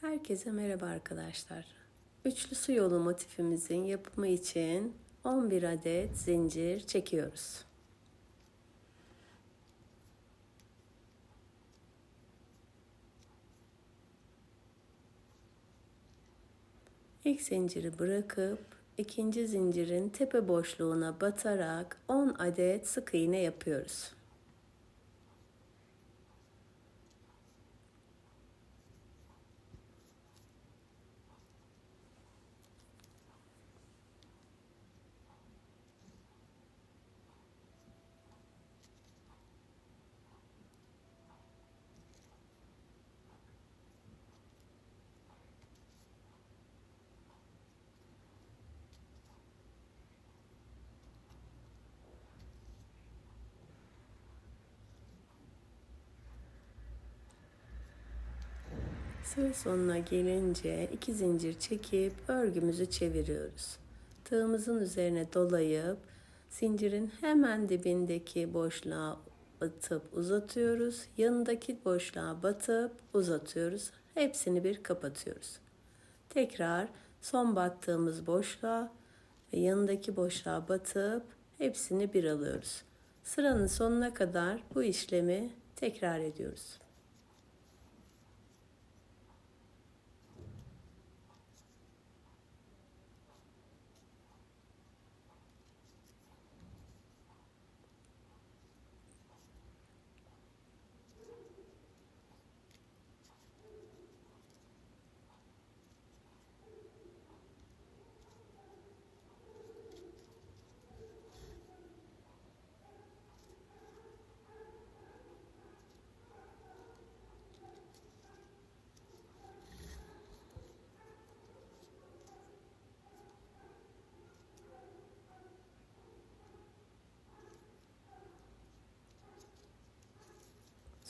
Herkese merhaba arkadaşlar. Üçlü su yolu motifimizin yapımı için 11 adet zincir çekiyoruz. İlk zinciri bırakıp ikinci zincirin tepe boşluğuna batarak 10 adet sık iğne yapıyoruz. Sıra sonuna gelince iki zincir çekip örgümüzü çeviriyoruz. Tığımızın üzerine dolayıp zincirin hemen dibindeki boşluğa batıp uzatıyoruz. Yanındaki boşluğa batıp uzatıyoruz. Hepsini bir kapatıyoruz. Tekrar son battığımız boşluğa ve yanındaki boşluğa batıp hepsini bir alıyoruz. Sıranın sonuna kadar bu işlemi tekrar ediyoruz.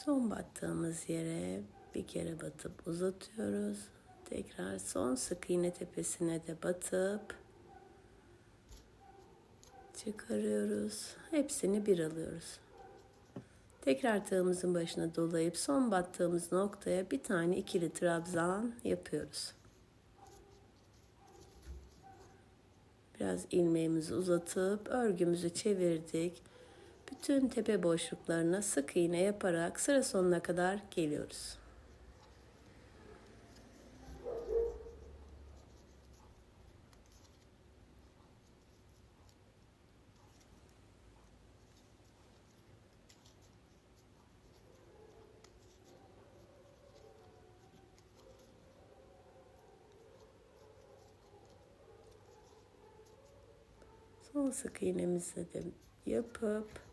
Son battığımız yere bir kere batıp uzatıyoruz. Tekrar son sık iğne tepesine de batıp çıkarıyoruz. Hepsini bir alıyoruz. Tekrar tığımızın başına dolayıp son battığımız noktaya bir tane ikili trabzan yapıyoruz. Biraz ilmeğimizi uzatıp örgümüzü çevirdik. Bütün tepe boşluklarına sık iğne yaparak sıra sonuna kadar geliyoruz. Son sık iğnemizi de yapıp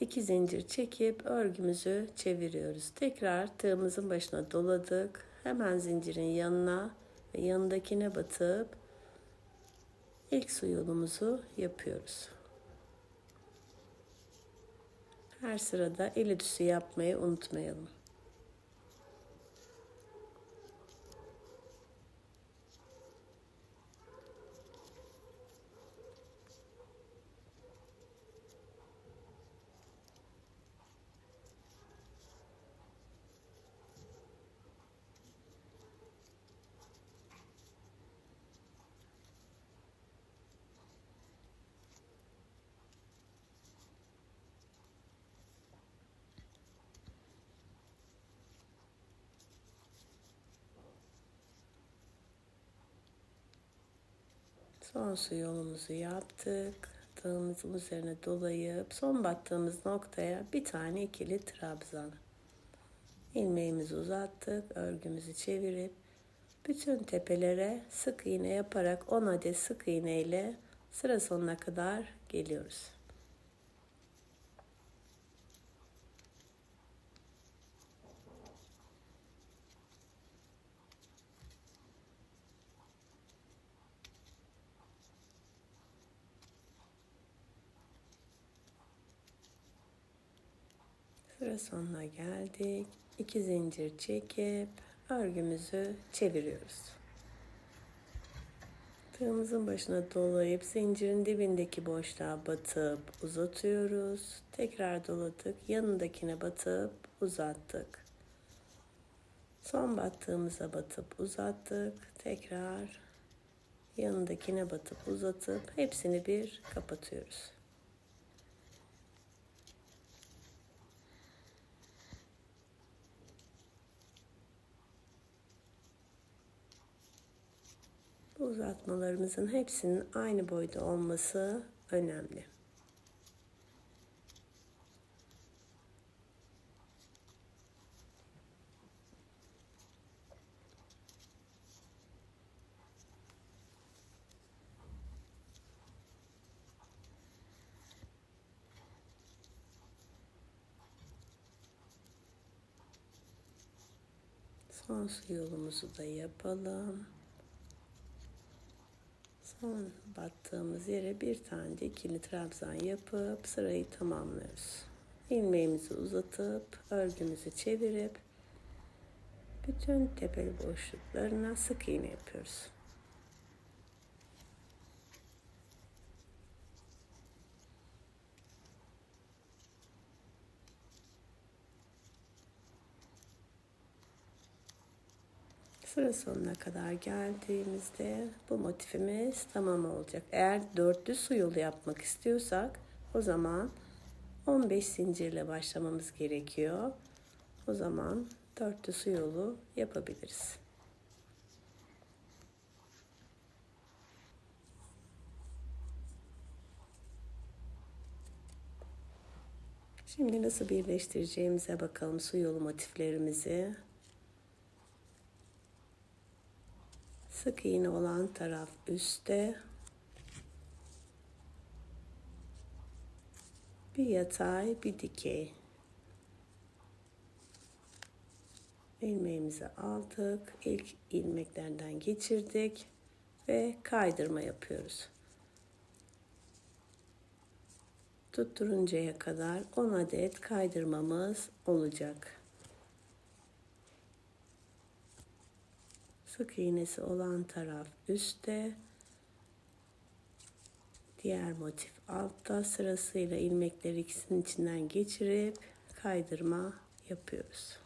iki zincir çekip örgümüzü çeviriyoruz. Tekrar tığımızın başına doladık. Hemen zincirin yanına ve yanındakine batıp ilk su yolumuzu yapıyoruz. Her sırada el ütüsü yapmayı unutmayalım. Son su yolumuzu yaptık. Tığımızın üzerine dolayıp son battığımız noktaya bir tane ikili trabzan. İlmeğimizi uzattık. Örgümüzü çevirip bütün tepelere sık iğne yaparak 10 adet sık iğne ile sıra sonuna kadar geliyoruz. Sıra sonuna geldik. İki zincir çekip örgümüzü çeviriyoruz. Tığımızın başına dolayıp zincirin dibindeki boşluğa batıp uzatıyoruz. Tekrar doladık. Yanındakine batıp uzattık. Son battığımıza batıp uzattık. Tekrar yanındakine batıp uzatıp hepsini bir kapatıyoruz. Uzatmalarımızın hepsinin aynı boyda olması önemli. Son su yolumuzu da yapalım. Battığımız yere bir tane de ikili trabzan yapıp sırayı tamamlıyoruz. İlmeğimizi uzatıp örgümüzü çevirip bütün tepeli boşluklarına sık iğne yapıyoruz. Sıra sonuna kadar geldiğimizde bu motifimiz tamam olacak. Eğer dörtlü su yolu yapmak istiyorsak o zaman 15 zincirle başlamamız gerekiyor. O zaman dörtlü su yolu yapabiliriz. Şimdi nasıl birleştireceğimize bakalım su yolu motiflerimizi. Sık iğne olan taraf üstte. Bir yatay, bir dikey. ilmeğimizi aldık. İlk ilmeklerden geçirdik ve kaydırma yapıyoruz. Tutturuncaya kadar 10 adet kaydırmamız olacak. Sık iğnesi olan taraf üstte. Diğer motif altta sırasıyla ilmekleri ikisinin içinden geçirip kaydırma yapıyoruz.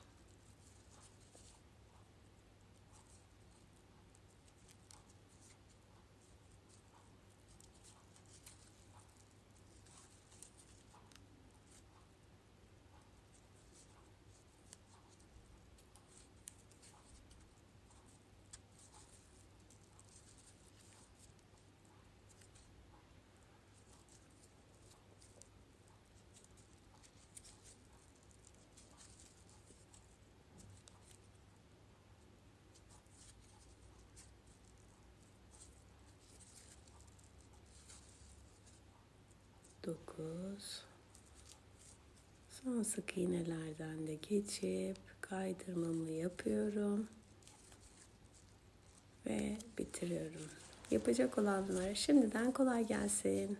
Dokuz son sık iğnelerden de geçip kaydırmamı yapıyorum ve bitiriyorum. Yapacak olanlara şimdiden kolay gelsin.